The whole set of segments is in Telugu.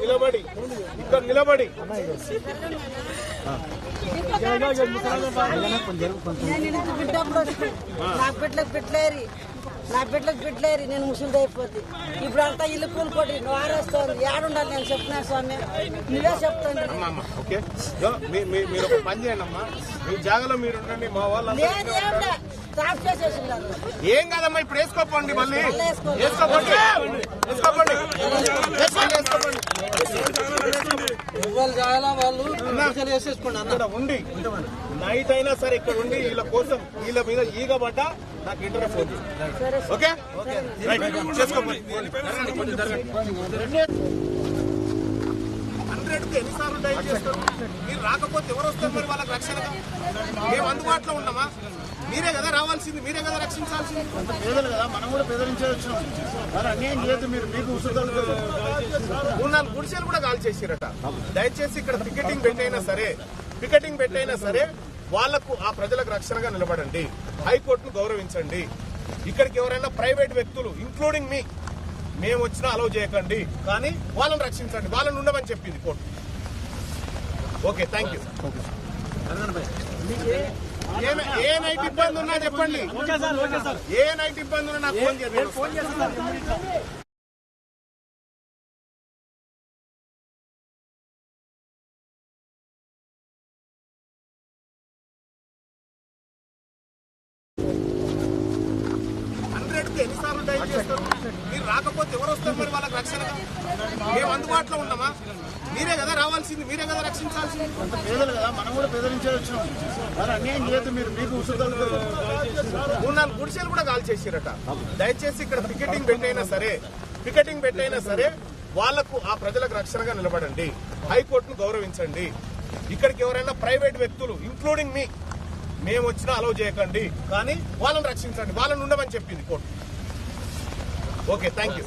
నిలబడి ఇక్కడ నిలబడి నేను ఇంత బిడ్డప్పుడు నా బిడ్డలకు పెట్టలేరు నా బిడ్డలకు బిడ్డలేరి నేను ముసలిది అయిపోతే ఇప్పుడు అంతా ఇల్లు కూలిపోయి నువ్వు ఆరేస్తోంది ఏడుండాలి నేను చెప్తున్నా స్వామి నువ్వే చెప్తాను మీరు ఒక పని చేయండి అమ్మా మీ జాగాలో మీరు ఉండండి మా వాళ్ళు ఏం కాదమ్మా ఇప్పుడు వేసుకోపోండి మళ్ళీ. మళ్ళీ వేసుకో. వేసుకోపోండి. వేసుకోపోండి. ఎవరు వాళ్ళు? ఇక్కడ ఉండి నైట్ అయినా సరే ఇక్కడ ఉండి వీళ్ళ కోసం వీళ్ళ మీద ఈగ పడ్డా నాకు ఇంటర్వ్యూ ఫోన్ చేయండి. ఓకే? రైట్. చేసుకోండి జరగండి, కొంచెం జరగండి. హండ్రెడ్కి ఎన్నిసార్లు డైల్ చేస్తారు? మీరు రాకపోతే ఎవరు వస్తారు మరి వాళ్ళకి రక్షణగా? మేము అందుబాటులో ఉన్నామా? మీరే కదా రావాల్సింది మీరే కదా రక్షించాల్సింది. పేదలు కదా మనం కూడా బెదిరించే వచ్చినాం మరి అన్యాయం చేయొద్దు మీరు మీకు మూడు నాలుగు గుడిసెలు కూడా కాల్ చేసిరట. దయచేసి ఇక్కడ పికెటింగ్ పెట్టైనా సరే పికెటింగ్ పెట్టైనా సరే వాళ్ళకు ఆ ప్రజలకు రక్షణగా నిలబడండి. హైకోర్టును గౌరవించండి. ఇక్కడికి ఎవరైనా ప్రైవేట్ వ్యక్తులు ఇంక్లూడింగ్ మీ మేము వచ్చినా అలౌ చేయకండి. కానీ వాళ్ళని రక్షించండి. వాళ్ళని ఉండమని చెప్పింది కోర్టు. ఓకే థ్యాంక్ యూ ఏ నైట్ ఇబ్బంది ఉన్నా చెప్పండి. ఏ నైట్ ఇబ్బంది ఉన్నా నాకు ఫోన్ చేయండి. కి ఎన్నిసార్లు డైల్ చేస్తారు? మీరు రాకపోతే ఎవరు వస్తారు మరి వాళ్ళకి రక్షణగా మేము అందుబాటులో ఉన్నామా? మీరే కదా రావాల్సింది మీరే కదా రక్షించాల్సింది. పేదలు కదా మనం కూడా బెదిరించే వచ్చినాం. మరి అన్యాయం చేయొద్దు మీరు మీకు మూడు నాలుగు గుడిసెలు కూడా కాల్ చేసిరట. దయచేసి ఇక్కడ పికెటింగ్ పెట్టైనా సరే పికెటింగ్ పెట్టైనా సరే వాళ్ళకు ఆ ప్రజలకు రక్షణగా నిలబడండి. హైకోర్టును గౌరవించండి. ఇక్కడికి ఎవరైనా ప్రైవేట్ వ్యక్తులు ఇంక్లూడింగ్ మీ మేము వచ్చినా అలౌ చేయకండి. కానీ వాళ్ళని రక్షించండి. వాళ్ళని ఉండమని చెప్పింది కోర్టు. ఓకే థ్యాంక్ యూ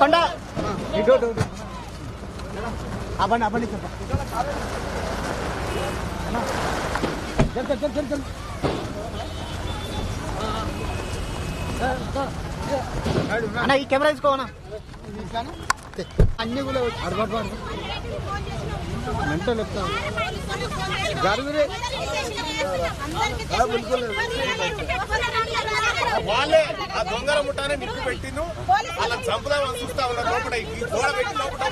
కొండ. అవ్వండి అవ్వండి అన్న ఈ కెమెరా తీసుకోవనా అన్ని కూడా అడబడు మెంటల్ చెప్తా వాళ్ళే ఆ దొంగల ముఠానే నిప్పు పెట్టిను వాళ్ళని చంపుదామని చూస్తా ఉన్నారు. లోపల ఈ గోడ పెట్టి లోపల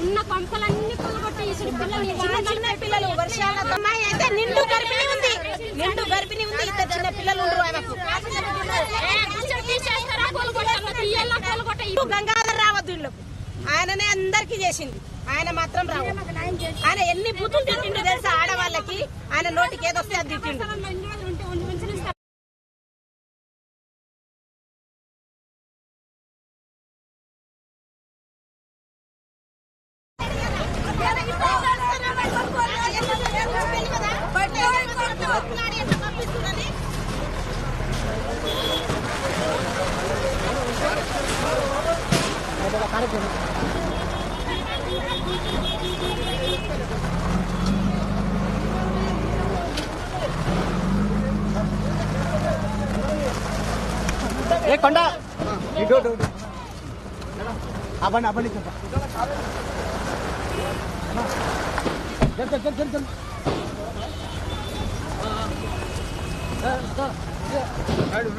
ఉన్న పంపలన్నీ కొలగొట్టి ఇసుడు పిల్లలు చిన్న చిన్న పిల్లలు వర్షాల అమ్మాయి అయితే నిండు గర్భిణి ఉంది. నిండు గర్భిణి ఉంది. ఇద్దరు చిన్న పిల్లలు ఉండరు ఆమెకు గంగాధర్ రావద్దు ఇల్లు ఆయననే అందరికి చేసింది. ఆయన మాత్రం రావు. ఆయన ఎన్ని బుద్ధులు తిట్టిండు తెలుసా ఆడవాళ్ళకి? ఆయన నోటికి ఏదొస్తే అది తిట్టిండు ఉంటే ఏ కొండ. అవ్వండి అవ్వండి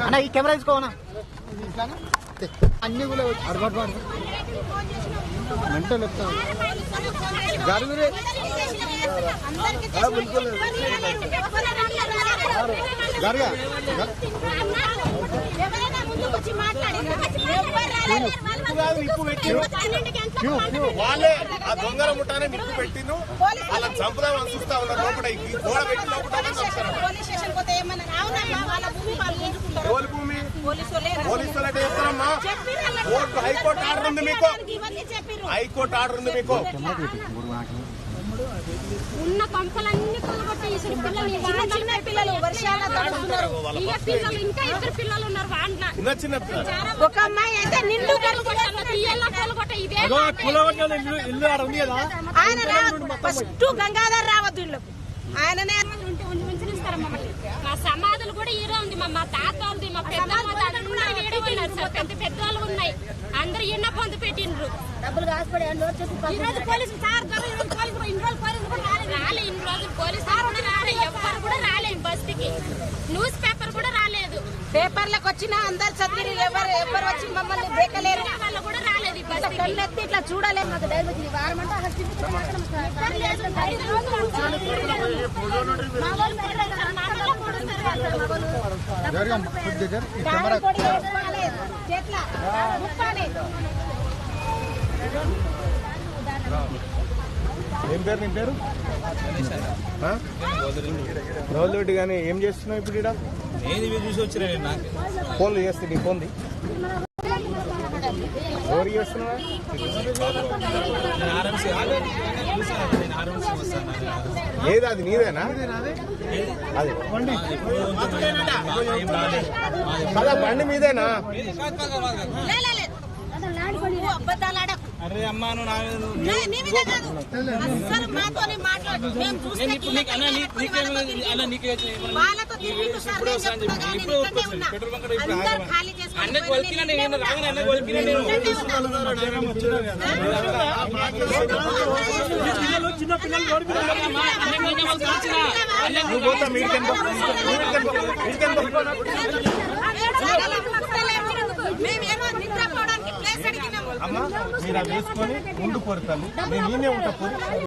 అన్న ఈ కెమెరా తీసుకోవనా? అన్ని కూడా అడబడు మెంటల్ అందరికి వాళ్ళే ఆ దొంగల ముఠానే నిప్పు పెట్టిండు వాళ్ళ చంపుదామని చూస్తా ఉన్నారు. లోపల ఈ గోడ పెట్టి లోపల పోలీస్ స్టేషన్ పోలీస్ స్టేషన్ పోతే ఏమన్నారు అవునమ్మా వాళ్ళ భూమి కోర్టు హైకోర్టు ఆర్డర్ ఉంది మీకు. హైకోర్టు ఆర్డర్ ఉంది మీకు. ఉన్న కొంపలన్నీ కొలగొట్టి ఇసుడు పిల్లలు చిన్న చిన్న పిల్లలు వర్షాల తడుస్తున్నారు ఇక పిల్లలు ఇంకా ఇద్దరు పిల్లలు ఉన్నారు చిన్న. ఒక అమ్మాయి అయితే నిండు ఇదే ఆయన ఫస్ట్ గంగాధర్ రావద్దు ఇల్లు ఆయననే మమ్మల్ని? మా సమాధులు కూడా ఈడే ఉంది. మా మా తాత వాళ్ళది మా పెద్ద సార్. పెద్ద పెద్ద వాళ్ళు ఉన్నాయి. అందరు ఎన్న పొందు పెట్టిండ్రు. డబ్బులు కాసుపడి ఈ రోజు పోలీసు సార్ ఇన్ని రోజులు పోలీసు కూడా రాలేదు. రాలే ఇన్ని రోజులు పోలీసు సార్ కూడా రాలే. ఎవ్వరు కూడా రాలే బస్తీకి న్యూస్ పేపర్ కూడా రాలేదు. పేపర్లకు వచ్చిన అందరు చదివి ఎవరు ఎవరు వచ్చి మమ్మల్ని దేకలేరు. వాళ్ళు కూడా రాలేదు కళ్ళెత్తి ఇట్లా చూడలేము మాకు ధైర్యం వచ్చింది వారం అంటే వేసుకోవాలి. చేట్ల ముప్పాలి. ఏం పేరు నీ పేరు? ఆ? రోజులు పెట్టి కానీ ఏం చేస్తున్నావు ఇప్పుడు ఇక్కడ నేను ఇవి చూసి వచ్చిన ఫోన్లు చేస్తే నీ ఫోన్ది ఎవరు చేస్తున్నావా? ఏది అది నీదేనా? అది? రాలేదు కదా బండి మీదేనా? అరే అమ్మా నువ్వు నా మీరు అవి వేసుకొని ముందు పోరుతాను నేను ఈయనే ఉంటా